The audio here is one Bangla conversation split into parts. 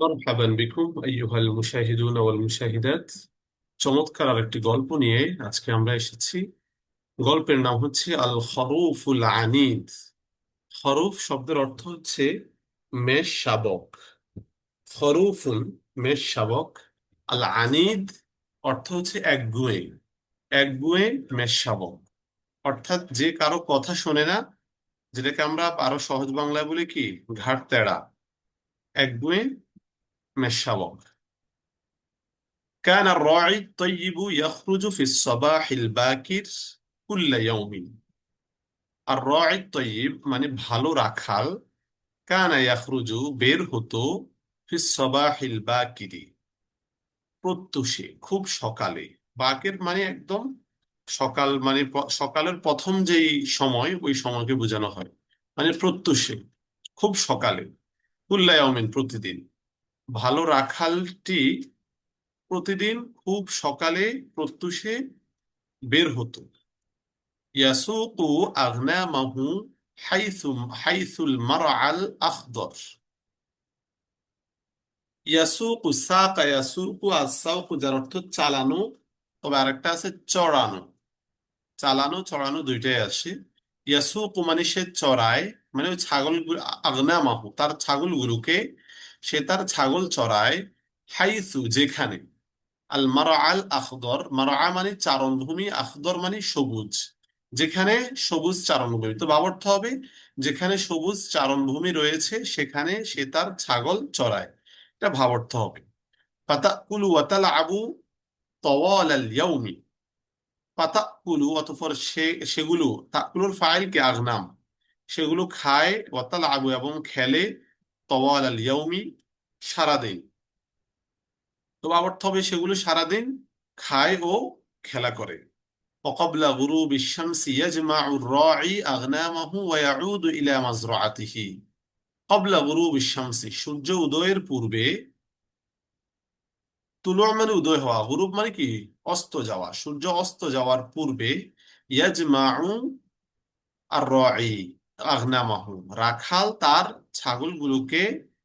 مرحبا بكم أيها المشاهدون والمشاهدات চমৎকার আরেকটি গল্প নিয়ে আজকে আমরা এসেছি গল্পের নাম হচ্ছে আল খরুফুল আনিদ খরুফ শব্দের অর্থ হচ্ছে মেষ শাবক খরুফুন মেষ শাবক আল আনিদ অর্থ হচ্ছে একগুঁয়ে একগুঁয়ে মেষ শাবক অর্থাৎ যে কারো কথা শোনে না যেটাকে আমরা আরো সহজ বাংলায় বলি কি ঘাট তেড়া একগুঁয়ে মেষ শাবক كان الراعي الطيب يخرج في الصباح الباكر كل يوم الراعي الطيب মানে ভালো রাখাল কানা ইয়াখরুজু বের হতো في الصباح الباكر প্রত্যুষে খুব সকালে বাকের মানে একদম সকাল মানে প- সকালের প্রথম যেই সময় ওই সময়কে বোঝানো হয় মানে প্রত্যুষে খুব সকালে কুল্লা ইয়াউমিন প্রতিদিন ভালো রাখালটি প্রতিদিন খুব সকালে প্রত্যুষে বের হতো। ইয়াসুকু আগনামাহু হাইথু হাইথুল মারআল আখদর। ইয়াসুকু সাকা, ইয়াসুকু আসাউকু যার অর্থ চালানো, তবে আরেকটা আছে চড়ানো। চালানো, চড়ানো দুইটাই আসে। ইয়াসুকু মানে সে চড়ায় মানে ওই ছাগল আগনামাহু তার ছাগলগুলোকে সে তার ছাগল চড়ায় হাইথু যেখানে। আল মারা আল আখদর মারা মানে চারণভূমি, আখদর মানে সবুজ। যেখানে সবুজ চারণভূমি, তো বাবর্থ হবে যেখানে সবুজ চারণভূমি রয়েছে, সেখানে সে তার ছাগল চড়ায়। এটা ভাবার্থ হবে। পাতাকুলু ওয়াতাল আবু তওয়াল আল ইয়াউমি। পাতাকুলু অতঃপর সে, সেগুলো তাকুলুর ফাইল কে আগনাম, সেগুলো খায় ওয়াতাল আবু এবং খেলে তওয়াল আল ইয়াউমি সারাদিন তো অর্থ হবে সেগুলো সারাদিন খায় ও খেলা করে وقبل غروب الشمس يجمع الراعي أغنامه ويعود إلى مزرعته قبل غروب الشمس সূর্য উদয়ের পূর্বে তুলো মানে উদয় হওয়া গুরুব মানে কি অস্ত যাওয়া সূর্য অস্ত যাওয়ার পূর্বে ইয়াজমাউ আর রাই রাখাল তার ছাগলগুলোকে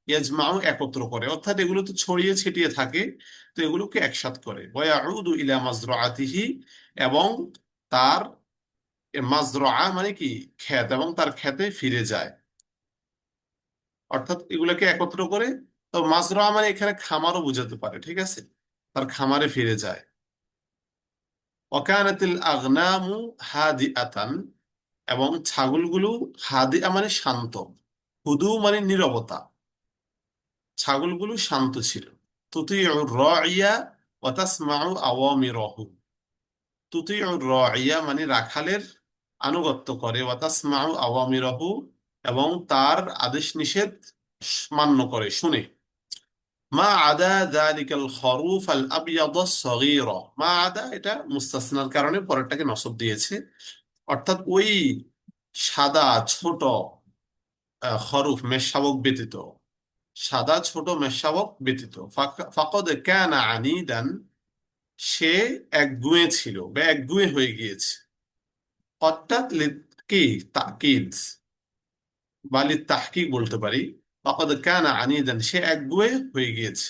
ইয়াজমাউ একত্র করে। অর্থাৎ এগুলো তো ছড়িয়ে ছিটিয়ে থাকে, তো এগুলোকে একসাথ করে। ওয়াউদু ইলা মাজরাআতিহি এবং তার মাজরাআ মানে কি? ক্ষেত এবং তার ক্ষেতে ফিরে যায়। অর্থাৎ এগুলোকে একত্র করে। তো মাজরাআ মানে এখানে খামারও বোঝাতে পারে, ঠিক আছে? তার খামারে ফিরে যায়। ওয়াকানাতিল আগনামু হাদিআতান এবং ছাগলগুলো হাদিআ মানে শান্ত। হুদু মানে নীরবতা। ছাগলগুলো শান্ত ছিল। তুতিউর রাইয়া ওয়া তাসমাউ আওয়ামিরহু। তুতিউর রাইয়া মানে রাখালের আনুগত্য করে। ওয়া তাসমাউ আওয়ামিরহু এবং তার আদেশ নিষেধ মান্য করে। শুনে, মা আদা যালিকাল খরুফ আল আবিয়াদ সগীর। মা আদা এটা মুস্তাসনার কারণে পরেরটাকে নসব দিয়েছে। অর্থাৎ ওই সাদা ছোট হরুফ মেষশাবক ব্যতীত, সাদা ছোট মেষশাবক ব্যতীত ফাকদ আনি দেন সে এক একগুঁয়ে ছিল বা এক একগুঁয়ে হয়ে গিয়েছে। অর্থাৎ কি? তাকিদ বালি তাহকি বলতে পারি। ফাকদ আনি দেন সে এক একগুঁয়ে হয়ে গিয়েছে।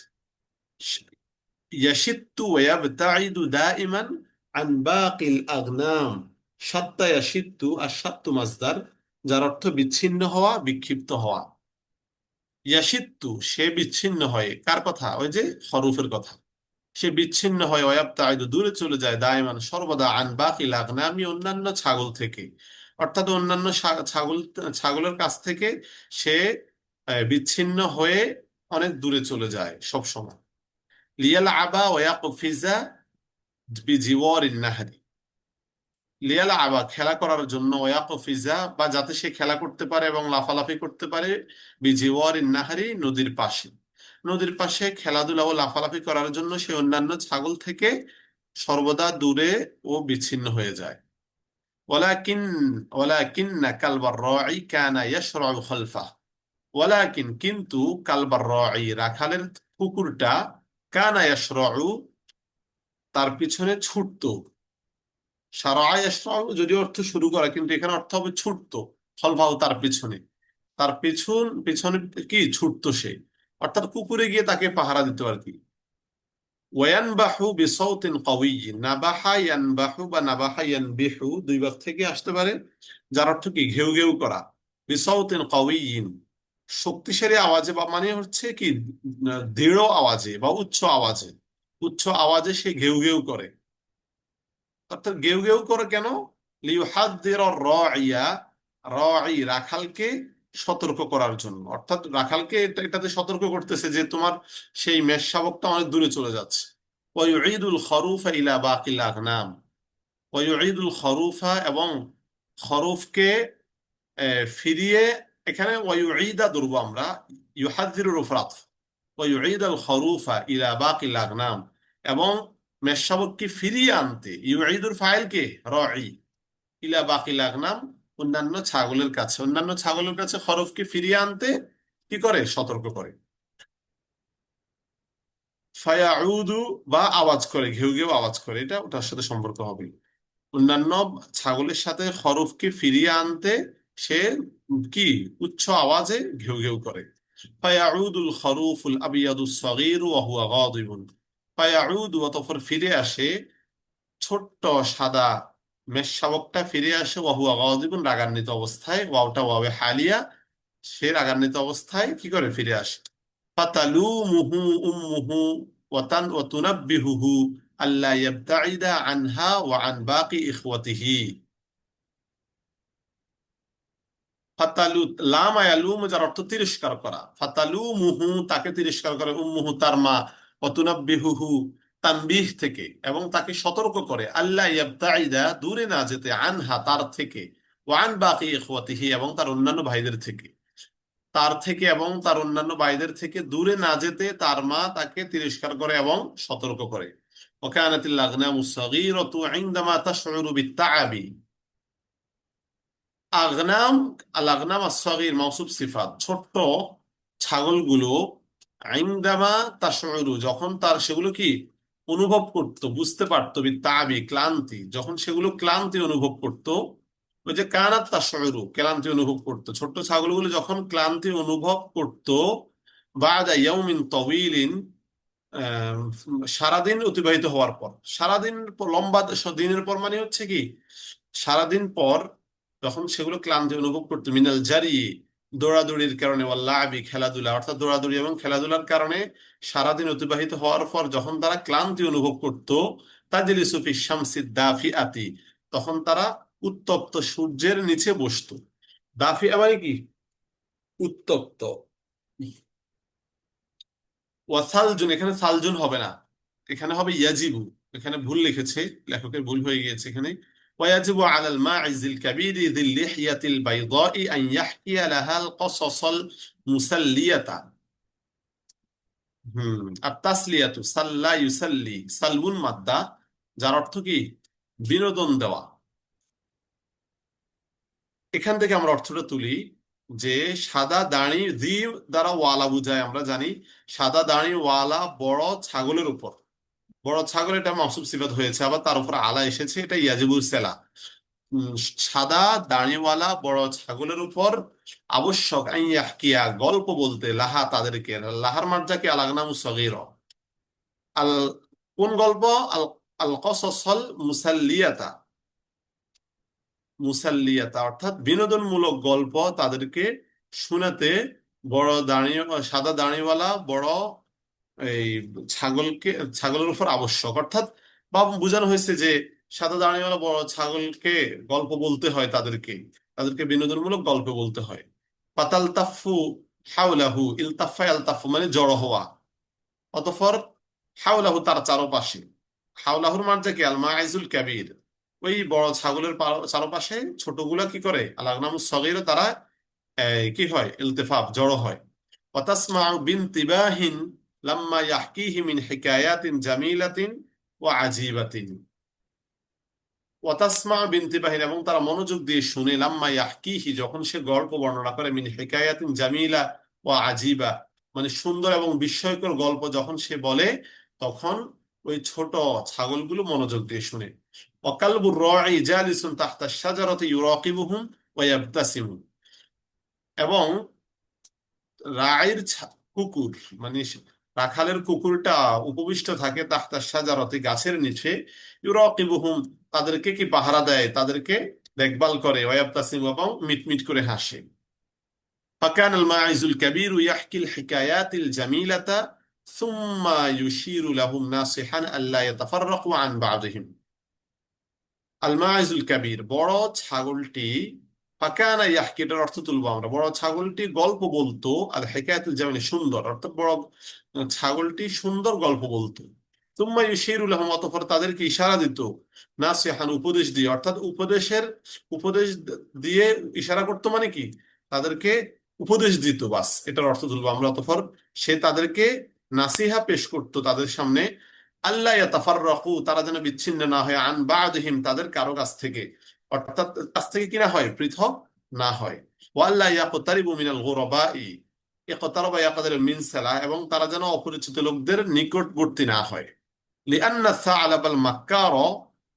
ইয়াসিত্তু ওয়াবতাইদু দাইমান আন বাকিল আগনাম। সাত্তায়া সিত্তু আর সাত্তু মাজদার, যার অর্থ বিচ্ছিন্ন হওয়া, বিক্ষিপ্ত হওয়া। ইয়াসিত্তু সে বিচ্ছিন্ন হয়, কার কথা? ওই যে হরুফের কথা। সে বিচ্ছিন্ন হয় অয়াপ্তায়দ দূরে চলে যায় দায়মান, সর্বদা আন বাকি লাগনা, আমি অন্যান্য ছাগল থেকে। অর্থাৎ অন্যান্য ছাগল, ছাগলের কাছ থেকে সে বিচ্ছিন্ন হয়ে অনেক দূরে চলে যায় সব সময় লিয়াল আবা ওয়া কফিজা বিজিওয়ার ইন্নাহারি লিয়াল আবা খেলা করার জন্য ওয়াকফিজা বা যাতে সে খেলা করতে পারে এবং লাফালাফি করতে পারে, বিজিওয়ারিন নাহারি নদীর পাশে। নদীর পাশে খেলাধুলা ও লাফালাফি করার জন্য সে অন্যান্য ছাগল থেকে সর্বদা দূরে ও বিচ্ছিন্ন হয়ে যায়। ওয়ালাকিন ওয়ালাকিন কালবার রাই কানা ইয়াশরাউ খালফা। ওয়ালাকিন কিন্তু কালবার রাই রাখালের কুকুরটা কানা ইয়াশরাউ, তার পিছনে ছুটতো। সারা ইয়াশরাউ যদি অর্থ শুরু করা, কিন্তু এখানে অর্থ হবে ছুটতো খলফাও তার পিছনে। তার পিছন, পিছনে কি? ছুটতো সে। অর্থাৎ কুকুরে গিয়ে তাকে পাহারা দিত আর কি। ওয়ানবাহু বিসাউতিন কাউইয়িন নাবাহা ইয়ানবাহু বা নাবাহা ইয়ানবিহু দুই ভাগ থেকে আসতে পারে, যার অর্থ কি? ঘেউ ঘেউ করা। বিসাউতিন কাউইয়িন শক্তিশালী আওয়াজে বা মানে হচ্ছে কি? দৃঢ় আওয়াজে বা উচ্চ আওয়াজে। উচ্চ আওয়াজে সে ঘেউ ঘেউ করে। অর্থাৎ গেউ গেউ করে কেন? লিউহাদ্দির রাইয়া রাই রাখালকে সতর্ক করার জন্য অর্থাৎ রাখালকে এটা- এটাতে সতর্ক করতেছে যে তোমার সেই মেষ শাবকটা অনেক দূরে চলে যাচ্ছে ওয়ুঈদুল খরুফা ইলা বাকিল আগনাম ওয়ুঈদুল খরুফা এবং খরুফকে ফিরিয়ে এখানে ওয়ুঈদা ধরব আমরা ইউহাদ্দিরুর উপর আতফ ওয়ুঈদ আল খরুফা ইলা বাকিল আগনাম এবং মেষ শাবককে ফিরিয়ে আনতে ইউঈদুর ফাইলকে রাই ইলা বাকিল আগনাম অন্যান্য ছাগলের কাছে, অন্যান্য ছাগলের কাছে খরফকে ফিরিয়ে আনতে কি করে? সতর্ক করে। ফায়াউদু বা আওয়াজ করে, ঘেউ ঘেউ আওয়াজ করে, এটা ওটার সাথে সম্পর্ক হবে। অন্যান্য ছাগলের সাথে খরফকে ফিরিয়ে আনতে সে কি? উচ্চ আওয়াজে ঘেউ ঘেউ করে। ফায়াউদুল খরুফুল আবিয়াদুস সগীরু ওয়া হুয়া গাদিবুন। ফায়াউদু অতঃপর ফিরে আসে, ছোট্ট সাদা মেষ শাবকটা ফিরে আসে, ওয়াহুয়া গাদিবুন রাগান্বিত অবস্থায় ওয়াওটা ওয়াবে হালিয়া, সে রাগান্বিত অবস্থায় কি করে ফিরে আসে? ফাতালুমুহু উম্মুহু ওয়াতান ওয়াতুনাব্বিহুহু আল্লা ইয়াবতাইদা আনহা ওয়া আন বাকি ইখওয়াতিহি। ফাতালু, লাম আয়ালুম যার অর্থ তিরস্কার করা। ফাতালুমুহু তাকে তিরস্কার করে, উম্মুহু তার মা ওয়াতুনাব্বিহুহু তানবিহ থেকে এবং তাকে সতর্ক করে আল্লাহ দূরে না যেতে, আনহা তার থেকে ওয়ান বাকি ইখওয়াতিহি এবং তার অন্যান্য ভাইদের থেকে। তার থেকে এবং তার অন্যান্য ভাইদের থেকে দূরে না যেতে তার মা তাকে তিরস্কার করে এবং সতর্ক করে। ওকানাতিল আগনামু সগীরাতু ইনদামা তাশউরু বিত্তাআবি। আগনাম, আল আগনাম সিফাত, ছোট্ট ছাগলগুলো আইন্দামা তাশউরু যখন তার সেগুলো কি অনুভব করত বুঝতে পারতো তাবি ক্লান্তি যখন সেগুলো ক্লান্তি অনুভব করত ওই যে কানাত তাশউরু ক্লান্তি অনুভব করতো। ছোট্ট ছাগলগুলো যখন ক্লান্তি অনুভব করত বাদা ইয়াউমিন তাওয়িলিন আহ, সারাদিন অতিবাহিত হওয়ার পর। সারাদিন লম্বা দিনের পর মানে হচ্ছে কি সারাদিন পর যখন সেগুলো ক্লান্তি অনুভব করতো মিনাল জারি দৌড়াদৌড়ির কারণে ওয়াল্লাবি খেলাধুলা, অর্থাৎ দৌড়াদৌড়ি এবং খেলাধুলার কারণে সারাদিন অতিবাহিত হওয়ার পর যখন তারা ক্লান্তি অনুভব করত, তাজলিসু ফি শামসি দাফিআতি, তখন তারা উত্তপ্ত সূর্যের নিচে বসতো। দাফি আবার কি? উত্তপ্ত। ওয়াসালজুন এখানে সালজুন হবে না, এখানে হবে ইয়াজিবু, এখানে ভুল লিখেছে, লেখকের ভুল হয়ে গিয়েছে এখানে। ويجب على الماعز الكبير ذي اللحية البيضاء أن يحكي لها القصص المسلية হুম আর তাসলিয়াতু সাল্লা ইউসাল্লি সালবুন মাদ্দা যার অর্থ কি বিনোদন দেওয়া এখান থেকে আমরা অর্থটা তুলি যে সাদা দাড়ি দি দ্বারা ওয়ালা বুঝায় আমরা জানি সাদা দাড়ি ওয়ালা বড় ছাগলের উপর বড় ছাগল এটা মাসুব সিফাত হয়েছে, আবার তার উপর আলা এসেছে, এটা ইয়াজিবুল সেলা। সাদা দাড়িওয়ালা বড় ছাগলের উপর আবশ্যক ইয়াহকিয়া গল্প বলতে লাহা তাদেরকে, লাহার মার্জাকে আলাগনামু সগীর। আল, কোন গল্প? আল আল কসসল মুসাল্লিয়াতা। মুসাল্লিয়াতা, অর্থাৎ বিনোদনমূলক গল্প তাদেরকে শোনাতে বড় দাঁড়িয়ে সাদা দাঁড়িওয়ালা বড় এই ছাগলকে, ছাগলের উপর আবশ্যক। অর্থাৎ বা বোঝানো হয়েছে যে সাদা দাঁড়িয়েওয়ালা বড় ছাগলকে গল্প বলতে হয় তাদেরকে। তাদেরকে বিনোদনমূলক গল্প বলতে হয়। পাতাল তাফু হাউলাহু ইলতাফা আলতাফু মানে জড়ো হওয়া। অতঃপর হাউলাহু তার চারপাশে। হাউলাহুর মার্জা কি? আল মাইজুল কাবির। ওই বড় ছাগলের চারপাশে ছোটগুলা কি করে? আলাগনাম সগির তারা কি হয়? ইলতেফাফ, জড়ো হয়। অতাসমা বিন তিবাহিন লাম্মা ইয়াহকিহি মিন হিকায়াতিন জামিলাতিন বিনতি বাহির, এবং তারা মনোযোগ দিয়ে শুনে লাম্মা ইয়াহকিহি, যখন সে গল্প বর্ণনা করে, মিন হিকায়াতিন জামিলা মানে সুন্দর এবং বিস্ময়কর গল্প যখন সে বলে, তখন ওই ছোট ছাগলগুলো মনোযোগ দিয়ে শুনে। অকালবুর রাই জালিসুন তাহতা ইউরাকিবুহুম এবং রায়ের কুকুর মানে রাখালের কুকুরটা উপবিষ্ট থাকে তাহতা সাজারতে গাছের নিচে ইউরাকিবুহুম তাদেরকে কি পাহারা দেয় তাদেরকে দেখভাল করে ওয়াবতাসিম এবং মিটমিট করে হাসে فكان الماعز الكبير يحكي الحكايات الجميلة ثم يشير لهم ناصحا ألا يتفرقوا عن بعضهم الماعز الكبير বড় ছাগলটি ইয়াহকি এটার অর্থ তুলবো আমরা। বড় ছাগলটি গল্প বলতো, আর হেকায়াতুল জামিনে সুন্দর, অর্থাৎ বড় ছাগলটি সুন্দর গল্প বলতো। ইউশিরুল আহম তাদেরকে ইশারা দিত উপদেশ দিয়ে, অর্থাৎ উপদেশের, উপদেশ দিয়ে ইশারা করতো মানে কি? তাদেরকে উপদেশ দিত, বাস, এটার অর্থ তুলবো আমরা। অতঃপর সে তাদেরকে নাসিহা পেশ করতো তাদের সামনে আল্লাহ ইয়াতাফাররাকু, তারা যেন বিচ্ছিন্ন না হয়, আন বাদহিম তাদের কারও কাছ থেকে অর্থাৎ কাছ থেকে কিনা হয়, পৃথক না হয়। ওয়াল্লাহ ইয়াকতারিবু মিনাল গুরাবাই, ইকতারাবা ইয়াকদার মিন সালা, এবং তারা যেন অপরিচিত লোকদের নিকটবর্তী না হয়। লিআন্না সা'লাবাল মাক্কার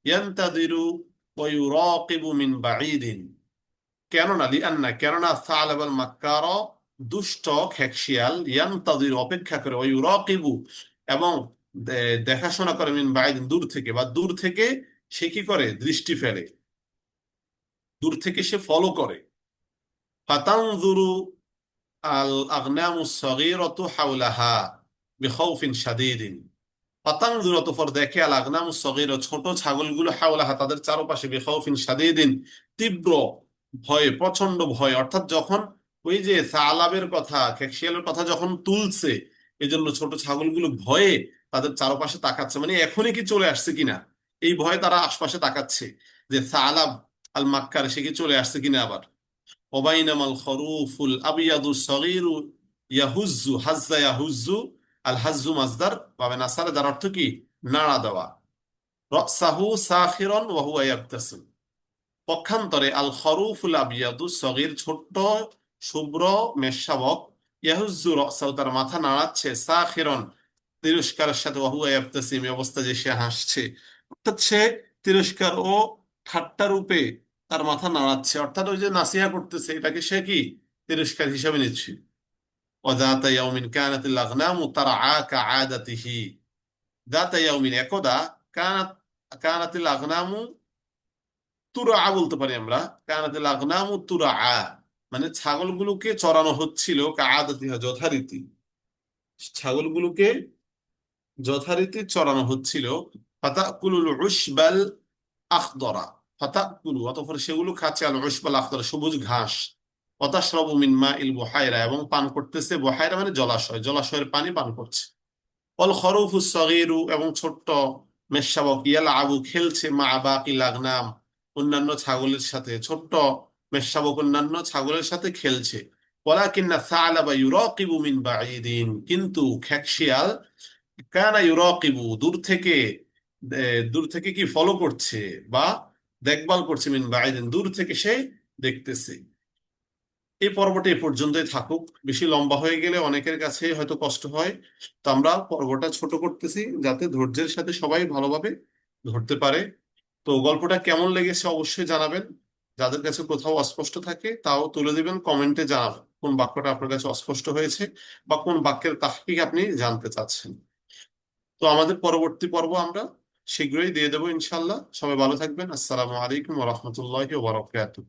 ইয়ান্তাদিরু ওয়া ইউরাকিবু মিন বাঈদিন। কেননা, লিআন্না, কেননা সা'লাবাল মাক্কার দুষ্ট, খেকশিয়াল, ইয়ান্তাদির অপেক্ষা করে, ওয়া ইউরাকিবু, এবং দেখাশোনা করে মিন বাঈদিন দূর থেকে, বা দূর থেকে সে কি করে? দৃষ্টি ফেলে। দূর থেকে সে ফলো করে। ফাতানজুরু দেখে আল আগনামু সগীরা ছোট ছাগলগুলো হাওলাহা, তাদের চারপাশে বিখাউফিন শাদীদিন, তীব্র ভয়ে প্রচণ্ড ভয়। অর্থাৎ যখন ওই যে সালাবের কথা, খেকশিয়ালের কথা যখন তুলছে, এজন্য ছোট ছাগলগুলো ভয়ে তাদের চারপাশে তাকাচ্ছে। মানে এখনই কি চলে আসছে কিনা? এই ভয়ে তারা আশপাশে তাকাচ্ছে যে সালাব আল মাক্কার, সে কি চলে আসছে কিনা আবার? খরুফুল আবিয়াদু সগীরু ইয়াহুজ্জু হাজ্জা ইয়াহুজ্জু আল মাজদার যার অর্থ কি? নাড়া দেওয়া। সাখিরন পক্ষান্তরে আল খরুফুল আবিয়াদু সগীর, ছোট্ট, শুভ্র মেষশাবক ইয়াহুজ্জু রসাহু তার মাথা নাড়াচ্ছে, সাখিরন, তিরস্কারের সাথে অবস্থা যে সে হাসছে, অর্থাৎ সে তিরস্কার ও ঠাট্টা রূপে তার মাথা নাড়াচ্ছে। অর্থাৎ ওই যে নাসিহা করতেছে, এটাকে সে কি? তিরস্কার হিসাবে নিচ্ছে। অজাতা ইয়াউমিন আ কা একদা বলতে পারি আমরা। তুরা মানে ছাগলগুলোকে চড়ানো হচ্ছিল কাদাতিহা যথারীতি। ছাগলগুলোকে যথারীতি চড়ানো হচ্ছিল। পাতা আখদরা। সেগুলো খাচ্ছে আল উশবাল আখদরা সবুজ ঘাস। অতাশরাবু মিন মাইল বুহাইরা, এবং পান করতেছে, বুহাইরা মানে জলাশয়, জলাশয়ের পানি পান করছে। অল খরুফু সগীরু, এবং ছোট্ট মেষশাবক ইয়ালআবু খেলছে মা বাকিল আগনাম অন্যান্য ছাগলের সাথে, ছোট্ট মেষশাবক অন্যান্য ছাগলের সাথে খেলছে। বাঈদিন, কিন্তু খেকশিয়াল কানা ইউরাকিবু, দূর থেকে দূর থেকে কি ফলো করছে বা দেখভাল করছে মিন বাঈদিন দূর থেকে সে দেখতেছে। এই পর্বটা এ পর্যন্তই থাকুক। বেশি লম্বা হয়ে গেলে অনেকের কাছে হয়তো কষ্ট হয়। তো আমরা পর্বটা ছোট করতেছি যাতে ধৈর্যের সাথে সবাই ভালোভাবে ধরতে পারে। তো গল্পটা কেমন লেগেছে অবশ্যই জানাবেন। যাদের কাছে কোথাও অস্পষ্ট থাকে তাও তুলে দিবেন, কমেন্টে জানাবেন কোন বাক্যটা আপনার কাছে অস্পষ্ট হয়েছে বা কোন বাক্যের তাহকিক আপনি জানতে চাচ্ছেন। তো আমাদের পরবর্তী পর্ব আমরা শীঘ্রই দিয়ে দেবো ইনশাল্লাহ। সবাই ভালো থাকবেন। আসসালামু আলাইকুম ওয়া ওবরাকাতুহ